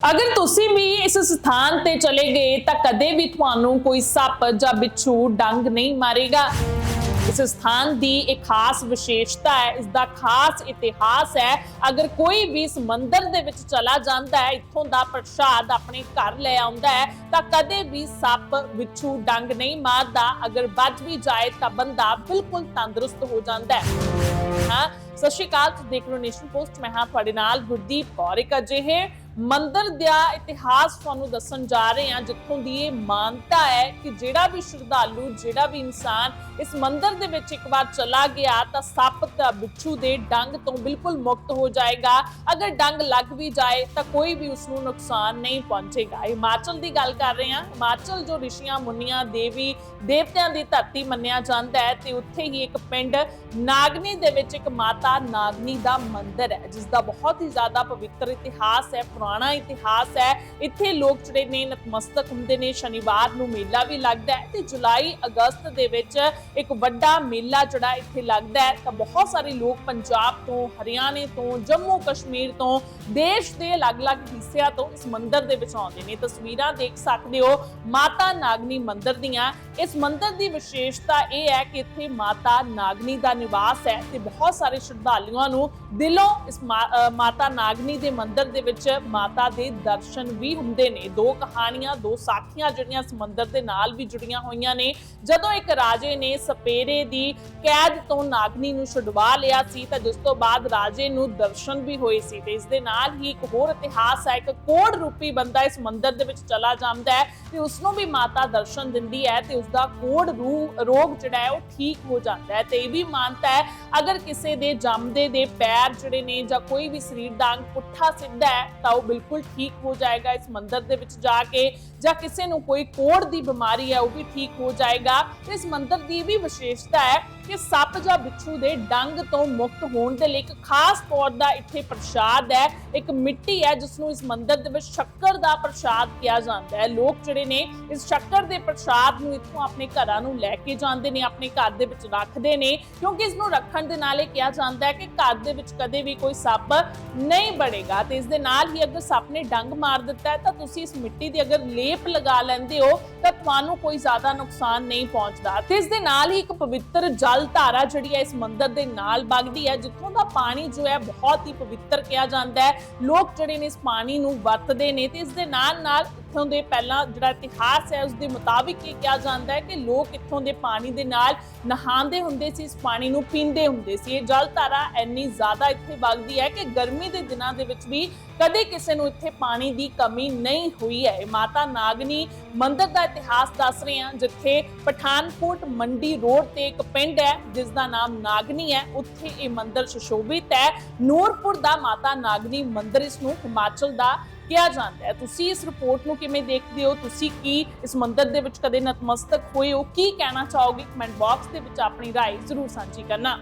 ਅਗਰ ਤੁਸੀਂ ਵੀ ਇਸ ਸਥਾਨ ਤੇ ਚਲੇ ਗਏ ਤਾਂ ਕਦੇ ਵੀ ਤੁਹਾਨੂੰ ਕੋਈ ਸੱਪ ਜਾਂ ਬਿੱਛੂ ਡੰਗ ਨਹੀਂ ਮਾਰੇਗਾ। ਇਸ ਸਥਾਨ ਦੀ ਇੱਕ ਖਾਸ ਵਿਸ਼ੇਸ਼ਤਾ ਹੈ, ਇਸ ਦਾ ਖਾਸ ਇਤਿਹਾਸ ਹੈ। ਅਗਰ ਕੋਈ ਵੀ ਇਸ ਮੰਦਿਰ ਦੇ ਵਿੱਚ ਚਲਾ ਜਾਂਦਾ ਹੈ, ਇੱਥੋਂ ਦਾ ਪ੍ਰਸ਼ਾਦ ਆਪਣੇ ਘਰ ਲੈ ਆਉਂਦਾ ਹੈ, ਤਾਂ ਕਦੇ ਵੀ ਸੱਪ, ਬਿੱਛੂ, ਡੰਗ ਨਹੀਂ ਮਾਰਦਾ। ਅਗਰ ਬਚ ਵੀ ਜਾਏ ਤਾਂ ਬੰਦਾ ਬਿਲਕੁਲ ਤੰਦਰੁਸਤ ਹੋ ਜਾਂਦਾ ਹੈ। ਹਾਂ, ਸਤਿ ਸ਼੍ਰੀ ਅਕਾਲ, ਤੁਸੀਂ ਦੇਖ ਰਹੇ ਹੋ ਨੇਸ਼ਨ ਪੋਸਟ। ਮੈਂ ਹਾਂ ਤੁਹਾਡੇ ਨਾਲ ਗੁਰਦੀਪ ਕੌਰ ਇੱਕ ਅਜਿਹੇ ਮੰਦਰ ਦਾ ਇਤਿਹਾਸ ਤੁਹਾਨੂੰ ਦੱਸਣ ਜਾ ਰਹੇ ਹਾਂ, ਜਿੱਥੋਂ ਦੀ ਇਹ ਮਾਨਤਾ ਹੈ ਕਿ ਜਿਹੜਾ ਵੀ ਸ਼ਰਧਾਲੂ, ਜਿਹੜਾ ਵੀ ਇਨਸਾਨ ਇਸ ਮੰਦਰ ਦੇ ਵਿੱਚ ਇੱਕ ਵਾਰ ਚਲਾ ਗਿਆ, ਤਾਂ ਸੱਪ ਤੇ ਬਿੱਛੂ ਦੇ ਡੰਗ ਤੋਂ ਬਿਲਕੁਲ ਮੁਕਤ ਹੋ ਜਾਏਗਾ। ਅਗਰ ਡੰਗ ਲੱਗ ਵੀ ਜਾਏ, ਤਾਂ ਕੋਈ ਵੀ ਉਸ ਨੂੰ ਨੁਕਸਾਨ ਨਹੀਂ ਪਹੁੰਚੇਗਾ। ਹਿਮਾਚਲ ਦੀ ਗੱਲ ਕਰ ਰਹੇ ਹਾਂ। ਹਿਮਾਚਲ ਜੋ ਰਿਸ਼ੀਆਂ ਮੁਨੀਆਂ ਦੇਵੀ ਦੇਵਤਿਆਂ ਦੀ ਧਰਤੀ ਮੰਨਿਆ ਜਾਂਦਾ ਹੈ, ਤੇ ਉੱਥੇ ਹੀ ਇੱਕ ਪਿੰਡ ਨਾਗਨੀ ਦੇ ਵਿੱਚ ਇੱਕ ਮਾਤਾ ਨਾਗਨੀ ਦਾ ਮੰਦਿਰ ਹੈ ਜਿਸ ਦਾ ਬਹੁਤ ਹੀ ਜ਼ਿਆਦਾ ਪਵਿੱਤਰ ਇਤਿਹਾਸ ਹੈ ਪੁਰਾਣਾ ਇਤਿਹਾਸ ਹੈ। ਇੱਥੇ ਲੋਕ ਜਿਹੜੇ ਨੇ ਨਤਮਸਤਕ ਹੁੰਦੇ ਨੇ। ਸ਼ਨੀਵਾਰ ਨੂੰ ਮੇਲਾ ਵੀ ਲੱਗਦਾ ਹੈ ਤੇ ਜੁਲਾਈ, ਅਗਸਤ ਦੇ ਵਿੱਚ ਇੱਕ ਵੱਡਾ ਮੇਲਾ ਜਿਹੜਾ ਇੱਥੇ ਲੱਗਦਾ ਹੈ। ਤਾਂ ਬਹੁਤ ਸਾਰੇ ਲੋਕ ਪੰਜਾਬ ਤੋਂ, ਹਰਿਆਣੇ ਤੋਂ, ਜੰਮੂ ਕਸ਼ਮੀਰ ਤੋਂ, ਦੇਸ਼ ਦੇ ਅਲੱਗ-ਅਲੱਗ ਹਿੱਸਿਆਂ ਤੋਂ ਇਸ ਮੰਦਿਰ ਦੇ ਵਿੱਚ ਆਉਂਦੇ ਨੇ। ਤਸਵੀਰਾਂ ਦੇਖ ਸਕਦੇ ਹੋ, ਮਾਤਾ ਨਾਗਨੀ ਮੰਦਿਰ ਦੀਆਂ। ਇਸ ਮੰਦਿਰ ਦੀ ਵਿਸ਼ੇਸ਼ਤਾ ਇਹ ਹੈ ਕਿ ਇੱਥੇ ਮਾਤਾ ਨਾਗਨੀ ਦਾ ਨਿਵਾਸ ਹੈ ਤੇ ਬਹੁਤ ਸਾਰੇ ਸ਼ਰਧਾਲੂਆਂ ਨੂੰ ਦਿਲੋਂ ਇਸ ਮਾਤਾ ਨਾਗਨੀ ਦੇ ਮੰਦਿਰ ਦੇ ਵਿੱਚ ਮਾਤਾ ਦੇ ਦਰਸ਼ਨ ਵੀ ਹੁੰਦੇ ਨੇ। ਦੋ ਕਹਾਣੀਆਂ, ਦੋ ਸਾਖੀਆਂ ਜਿਹੜੀਆਂ ਇਸ ਦੇ ਨਾਲ ਵੀ ਜੁੜੀਆਂ ਹੋਈਆਂ ਨੇ। ਜਦੋਂ ਇੱਕ ਰਾਜੇ ਨੇ ਸਪੇਰੇ ਦੀ ਕੈਦ ਤੋਂ ਨਾਗਨੀ ਨੂੰ ਛੁਡਵਾ ਲਿਆ ਸੀ, ਤਾਂ ਜਿਸ ਤੋਂ ਬਾਅਦ ਰਾਜੇ ਨੂੰ ਦਰਸ਼ਨ ਵੀ ਹੋਏ ਸੀ ਤੇ ਇਸ ਦੇ ਨਾਲ ਹੀ ਇੱਕ ਹੋਰ ਇਤਿਹਾਸ ਹੈ, ਇੱਕ ਕੋੜ ਰੂਪੀ ਬੰਦਾ ਇਸ ਮੰਦਿਰ ਦੇ ਵਿੱਚ ਚਲਾ ਜਾਂਦਾ ਹੈ ਤੇ ਉਸ ਨੂੰ ਵੀ ਮਾਤਾ ਦਰਸ਼ਨ ਦਿੰਦੀ ਹੈ ਤੇ ਉਸ ਦਾ ਕੋੜ ਰੂ- ਰੋਗ ਜਿਹੜਾ ਹੈ ਉਹ ਠੀਕ ਹੋ ਜਾਂਦਾ ਹੈ। ਤੇ ਇਹ ਵੀ ਮਾਨਤਾ ਹੈ, ਅਗਰ ਕਿਸੇ ਦੇ ਜੰਮਦੇ ਦੇ ਪੈਰ ਜਿਹੜੇ ਨੇ ਜਾਂ ਕੋਈ ਵੀ ਸਰੀਰ ਦਾ ਅੰਗ ਪੁੱਠਾ ਸਿੱਧਾ ਹੈ, ਤਾਂ ਉਹ ਬਿਲਕੁਲ ਠੀਕ ਹੋ ਜਾਏਗਾ ਇਸ ਮੰਦਿਰ ਦੇ ਵਿੱਚ ਜਾ ਕੇ ਜਾਂ ਕਿਸੇ ਨੂੰ ਕੋਈ ਕੋੜ ਦੀ ਬਿਮਾਰੀ ਹੈ, ਉਹ ਵੀ ਠੀਕ ਹੋ ਜਾਏਗਾ। ਇਸ ਮੰਦਿਰ ਦੀ ਵੀ ਵਿਸ਼ੇਸ਼ਤਾ ਹੈ ਕਿ ਸੱਪ ਜਾਂ ਬਿੱਛੂ ਦੇ ਡੰਗ ਤੋਂ ਮੁਕਤ ਹੋਣ ਦੇ ਲਈ ਇੱਕ ਖਾਸ ਤੌਰ ਦਾ ਇੱਥੇ ਪ੍ਰਸ਼ਾਦ ਹੈ। ਇੱਕ ਮਿੱਟੀ ਹੈ, ਜਿਸ ਨੂੰ ਇਸ ਮੰਦਿਰ ਦੇ ਵਿੱਚ ਸ਼ੱਕਰ ਦਾ ਪ੍ਰਸ਼ਾਦ ਕਿਹਾ ਜਾਂਦਾ ਹੈ। ਲੋਕ ਜਿਹੜੇ ਨੇ ਇਸ ਸ਼ੱਕਰ ਦੇ ਪ੍ਰਸ਼ਾਦ ਨੂੰ ਇੱਥੋਂ ਆਪਣੇ ਘਰਾਂ ਨੂੰ ਲੈ ਕੇ ਜਾਂਦੇ ਨੇ, ਆਪਣੇ ਘਰ ਦੇ ਵਿੱਚ ਰੱਖਦੇ ਨੇ, ਕਿਉਂਕਿ ਇਸ ਨੂੰ ਰੱਖਣ ਦੇ ਨਾਲ ਇਹ ਕਿਹਾ ਜਾਂਦਾ ਹੈ ਕਿ ਘਰ ਦੇ ਵਿੱਚ ਕਦੇ ਵੀ ਕੋਈ ਸੱਪ ਨਹੀਂ ਬਣੇਗਾ। ਤੇ ਇਸ ਦੇ ਨਾਲ ਹੀ ਅਗਰ ਸੱਪ ਨੇ ਡੰਗ ਮਾਰ ਦਿੱਤਾ ਹੈ ਤਾਂ ਤੁਸੀਂ ਇਸ ਮਿੱਟੀ ਦੀ ਅਗਰ ਲੇਪ ਲਗਾ ਲੈਂਦੇ ਹੋ ਤਾਂ ਤੁਹਾਨੂੰ ਕੋਈ ਜ਼ਿਆਦਾ ਨੁਕਸਾਨ ਨਹੀਂ ਪਹੁੰਚਦਾ। ਤੇ ਇਸ ਦੇ ਨਾਲ ਹੀ ਇੱਕ ਪਵਿੱਤਰ ਜਲ ਧਾਰਾ ਜਿਹੜੀ ਹੈ ਇਸ ਮੰਦਿਰ ਦੇ ਨਾਲ ਵਗਦੀ ਹੈ, ਜਿੱਥੋਂ ਦਾ ਪਾਣੀ ਜੋ ਹੈ ਬਹੁਤ ਹੀ ਪਵਿੱਤਰ ਕਿਹਾ ਜਾਂਦਾ ਹੈ। ਲੋਕ ਜਿਹੜੇ ਨੇ ਇਸ ਪਾਣੀ ਨੂੰ ਵਰਤਦੇ ਨੇ ਤੇ ਇਸ ਦੇ ਨਾਲ ਨਾਲ ਇੱਥੋਂ ਦੇ ਪਹਿਲਾਂ ਜਿਹੜਾ ਇਤਿਹਾਸ ਹੈ ਉਸ ਦੇ ਮੁਤਾਬਿਕ ਇਹ ਕਿਹਾ ਜਾਂਦਾ ਹੈ ਕਿ ਲੋਕ ਇੱਥੋਂ ਦੇ ਪਾਣੀ ਦੇ ਨਾਲ ਨਹਾਉਂਦੇ ਹੁੰਦੇ ਸੀ, ਇਸ ਪਾਣੀ ਨੂੰ ਪੀਂਦੇ ਹੁੰਦੇ ਸੀ। ਇਹ ਜਲ ਧਾਰਾ ਇੰਨੀ ਜ਼ਿਆਦਾ ਇੱਥੇ ਵਗਦੀ ਹੈ ਕਿ ਗਰਮੀ ਦੇ ਦਿਨਾਂ ਦੇ ਵਿੱਚ ਵੀ ਕਦੇ ਕਿਸੇ ਨੂੰ ਇੱਥੇ ਪਾਣੀ ਦੀ ਕਮੀ ਨਹੀਂ ਹੋਈ ਹੈ। ਮਾਤਾ ਨਾਗਨੀ ਮੰਦਿਰ ਦਾ ਇਤਿਹਾਸ ਦੱਸ ਰਹੇ ਹਾਂ, ਜਿੱਥੇ ਪਠਾਨਕੋਟ ਮੰਡੀ ਰੋਡ ਤੇ ਇੱਕ ਪਿੰਡ ਹੈ, ਜਿਸ ਦਾ ਨਾਮ ਨਾਗਨੀ ਹੈ। ਉੱਥੇ ਇਹ ਮੰਦਿਰ ਸੁਸ਼ੋਭਿਤ ਹੈ। ਨੂਰਪੁਰ ਦਾ ਮਾਤਾ ਨਾਗਨੀ ਮੰਦਿਰ ਇਸ ਨੂੰ ਹਿਮਾਚਲ ਦਾ ਕਿਹਾ ਜਾਂਦਾ ਹੈ ਤੁਸੀਂ ਇਸ ਰਿਪੋਰਟ ਨੂੰ ਕਿਵੇਂ ਦੇਖਦੇ ਹੋ ਤੁਸੀਂ ਕੀ ਇਸ ਮੰਦਿਰ ਦੇ ਵਿੱਚ ਕਦੇ ਨਤਮਸਤਕ ਹੋਏ ਹੋ ਕੀ ਕਹਿਣਾ ਚਾਹੋਗੇ ਕਮੈਂਟ ਬਾਕਸ ਦੇ ਵਿੱਚ ਆਪਣੀ رائے ਜ਼ਰੂਰ ਸਾਂਝੀ ਕਰਨਾ